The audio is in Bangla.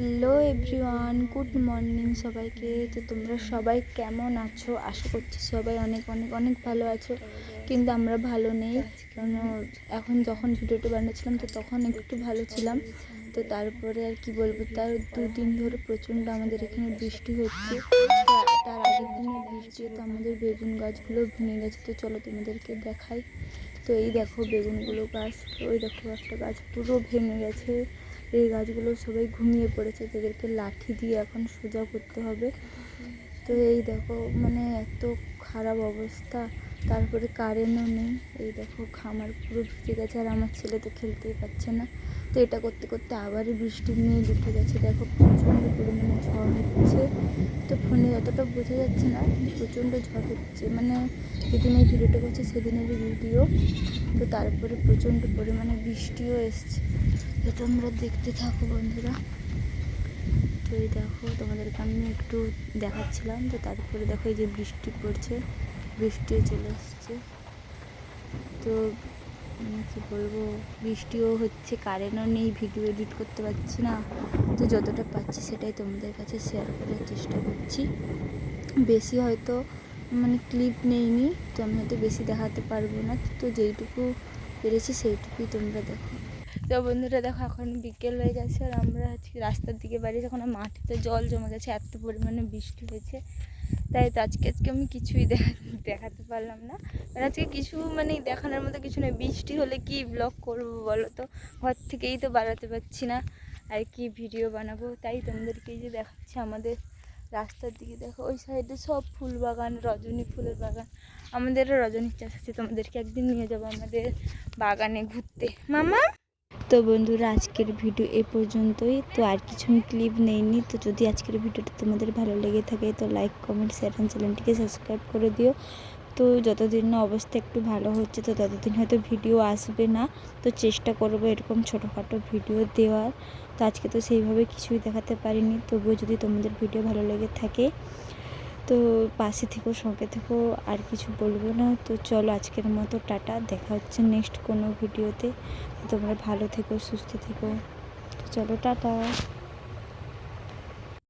হ্যালো এভরিওয়ান গুড মর্নিং সবাইকে। তো তোমরা সবাই কেমন আছো? আশা করছি সবাই অনেক অনেক অনেক ভালো আছো। কিন্তু আমরা ভালো নেই। কারণ এখন যখন ভিডিওটা বানিয়েছিলাম, তো তখন একটু ভালো ছিলাম। তো তারপরে আর কি বলব, তার দুদিন ধরে প্রচণ্ড আমাদের এখানে বৃষ্টি হচ্ছে। তার আগের দিনে বৃষ্টি, তো আমাদের বেগুন গাছগুলো ভেঙে গেছে। তো চলো তোমাদেরকে দেখাই। তো এই দেখো বেগুনগুলো গাছ, ওই দেখো একটা গাছ পুরো ভেঙে গেছে। এই গাছগুলো সবাই ঘুমিয়ে পড়েছে, তাদেরকে লাঠি দিয়ে এখন সোজা করতে হবে। তো এই দেখো মানে এত খারাপ অবস্থা, তারপরে কারেন্টও নেই। এই দেখো খামার পুরো ভিজে গেছে আর আমার ছেলে তো খেলতেই পারছে না। তো এটা করতে করতে আবারই বৃষ্টি নিয়ে উঠে গেছে। দেখো প্রচণ্ড পরিমাণে ঝড় হচ্ছে। তো ফোনে অতটা বোঝা যাচ্ছে না, প্রচণ্ড ঝড় হচ্ছে। মানে যেদিন এই ভিডিওটা করছে সেদিনেরই ভিডিও। তো তারপরে প্রচণ্ড পরিমাণে বৃষ্টিও এসছে। তো তোমরা দেখতে থাকো বন্ধুরা। তো এই দেখো, তোমাদেরকে আমি একটু দেখাচ্ছিলাম। তো তারপরে দেখো এই যে বৃষ্টি পড়ছে, বৃষ্টিও চলে এসছে। তো কী বলব, বৃষ্টিও হচ্ছে কারেন্টও নেই ভিডিও এডিট করতে পারছি না। তো যতটা পাচ্ছি সেটাই তোমাদের কাছে শেয়ার করার চেষ্টা করছি। বেশি হয়তো মানে ক্লিপ নেইনি, তো আমি হয়তো বেশি দেখাতে পারব না। তো যেইটুকু পেরেছি সেইটুকুই তোমরা দেখো। তো বন্ধুরা দেখো, এখন বিকেল হয়ে গেছে আর আমরা আজকে রাস্তার দিকে বাড়ি যখন মাটিতে জল জমে গেছে, এত পরিমাণে বৃষ্টি হয়েছে। তাই তো আজকে আজকে আমি কিছুই দেখা দেখাতে পারলাম না। আজকে কিছু মানে দেখানোর মতো কিছু নেই। বৃষ্টি হলে কি ব্লগ করব বলো তো? ঘর থেকেই তো বাড়াতে পারছি না। আর কি ভিডিও বানাবো? তাই তোমাদেরকে এই যে দেখাচ্ছি আমাদের রাস্তার দিকে। দেখো, ওই সাইডে সব ফুল বাগান, রজনী ফুলের বাগান। আমাদেরও রজনীর চাষ আছে। তোমাদেরকে একদিন নিয়ে যাব আমাদের বাগানে ঘুরতে। মামা? তো বন্ধুরা, আজকের ভিডিও এ পর্যন্তই। তো আর কিছু আমি ক্লিপ নেইনি, তো যদি আজকের ভিডিওটা তোমাদের ভালো লেগে থাকে, তো লাইক কমেন্ট শেয়ার অ্যান্ড চ্যানেলটিকে সাবস্ক্রাইব করে দিও। তো যতদিন না অবস্থা একটু ভালো হচ্ছে, তো ততদিন হয়তো ভিডিও আসবে না। তো চেষ্টা করব এরকম ছোটোখাটো ভিডিও দেওয়ার। তো আজকে তো সেইভাবে কিছুই দেখাতে পারিনি। তবুও যদি তোমাদের ভিডিও ভালো লেগে থাকে তো পাশে থেকো সঙ্গে থেকো আর কিছু বলব না। তো চলো আজকের মতো, টাটা। দেখা হচ্ছে নেক্সট কোনো ভিডিওতে তোমরা ভালো থেকো, সুস্থ থেকো। চলো, টাটা।